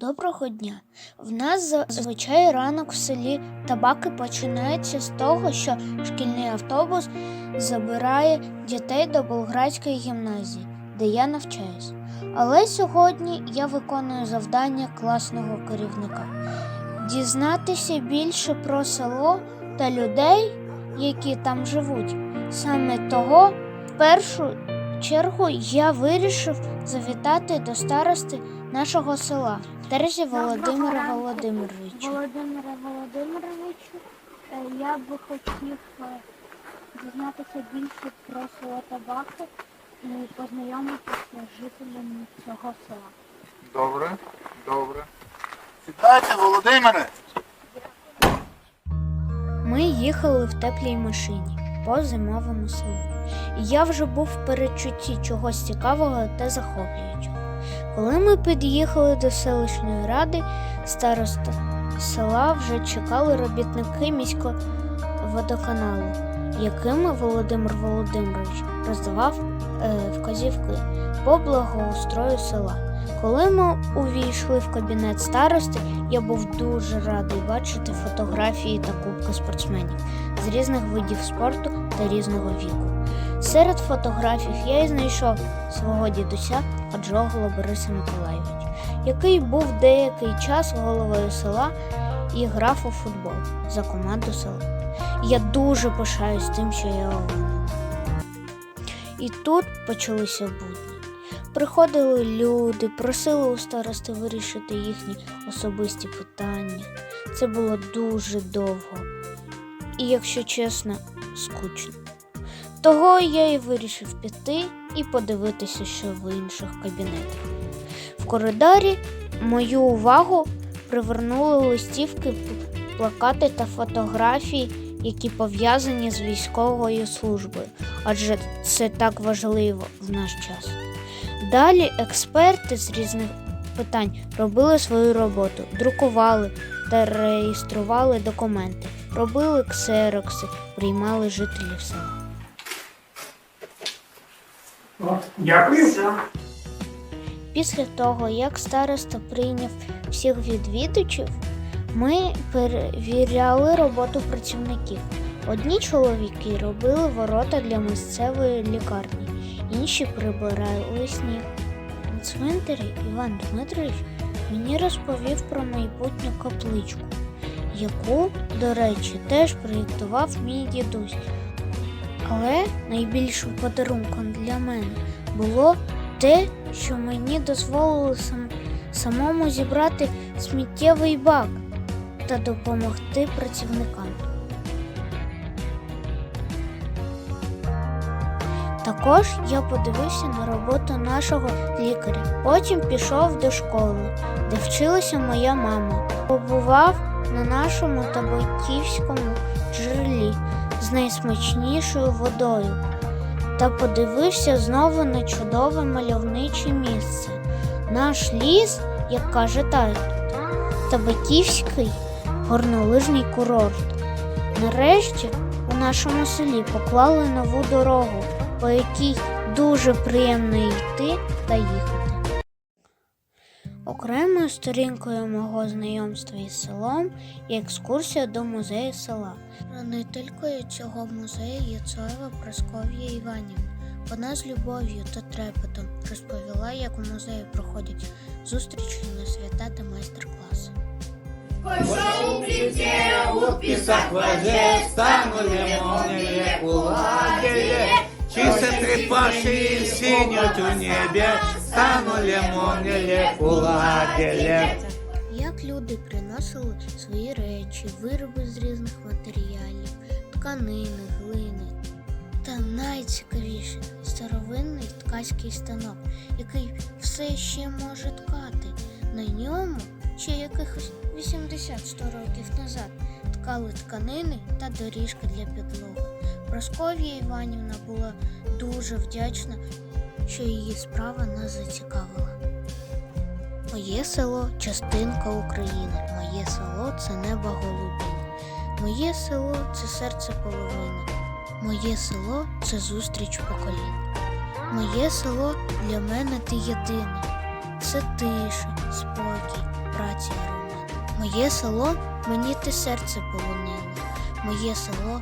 Доброго дня. В нас зазвичай ранок в селі табаки починається з того, що шкільний автобус забирає дітей до Болградської гімназії, де я навчаюсь. Але сьогодні я виконую завдання класного керівника дізнатися більше про село та людей, які там живуть. Саме того, першу чергу я вирішив завітати до старости нашого села Терезі Володимира Володимировича. Володимире Володимировичу, е, я би хотів е, дізнатися більше про село Табаки і познайомитися з жителями цього села. Добре, добре. Сідайте, Володимире. Ми їхали в теплій машині по зимовому селу. І я вже був в передчутті чогось цікавого та захоплюючого. Коли ми під'їхали до селищної ради, староста села вже чекали робітники міського водоканалу, якими Володимир Володимирович роздавав е, вказівки по благоустрою села. Коли ми увійшли в кабінет старости, я був дуже радий бачити фотографії та кубки спортсменів з різних видів спорту та різного віку. Серед фотографій я і знайшов свого дідуся Аджогола Бориса Миколайовича, який був деякий час головою села і грав у футбол за команду села. Я дуже пишаюсь тим, що я овен. І тут почалися будні. Приходили люди, просили у старости вирішити їхні особисті питання. Це було дуже довго і, якщо чесно, скучно. Того я і вирішив піти і подивитися, що в інших кабінетах. В коридорі мою увагу привернули листівки, плакати та фотографії, які пов'язані з військовою службою, адже це так важливо в наш час. Далі експерти з різних питань робили свою роботу, друкували та реєстрували документи, робили ксерокси, приймали жителів села. О, Дякую. Після того, як староста прийняв всіх відвідувачів, ми перевіряли роботу працівників. Одні чоловіки робили ворота для місцевої лікарні, інші прибирали сніг. На цвинтарі Іван Дмитрович мені розповів про майбутню капличку, яку, до речі, теж проєктував мій дідусь. Але найбільшим подарунком для мене було те, що мені дозволили сам, самому зібрати сміттєвий бак та допомогти працівникам. Також я подивився на роботу нашого лікаря. Потім пішов до школи, де вчилася моя мама. Побував на нашому табаківському джерелі з найсмачнішою водою та подивився знову на чудове мальовниче місце. Наш ліс, як каже тато, Табаківський горнолижний курорт. Нарешті у нашому селі поклали нову дорогу, по якій дуже приємно йти та їхати. Окремою сторінкою мого знайомства із селом є екскурсія до музею села. Хранителькою цього музею є Цоєва Просков'я Іванівна. Вона з любов'ю та трепетом розповіла, як у музеї проходять зустрічі на свята та майстер-класи. Пошел прилетел, у песок воде, станули молнии уладили. Чисто трепаши синють у небе, станули молнии уладили. Як люди приносили свої речі, вироби з різних матеріалів, тканини, глини. Та найцікавіше старовинний ткацький станок, який все ще може ткати. На ньому ще якихось 80-100 років назад ткали тканини та доріжки для підлоги. Просков'я Іванівна була дуже вдячна, що її справа нас зацікавила. Моє село частинка України. Моє село це небо голубінь. Моє село це серце половина. Моє село це зустріч поколінь. Моє село для мене ти єдине. Це тиша, спокій, праця. Моє село мені ти серце полонило. Моє село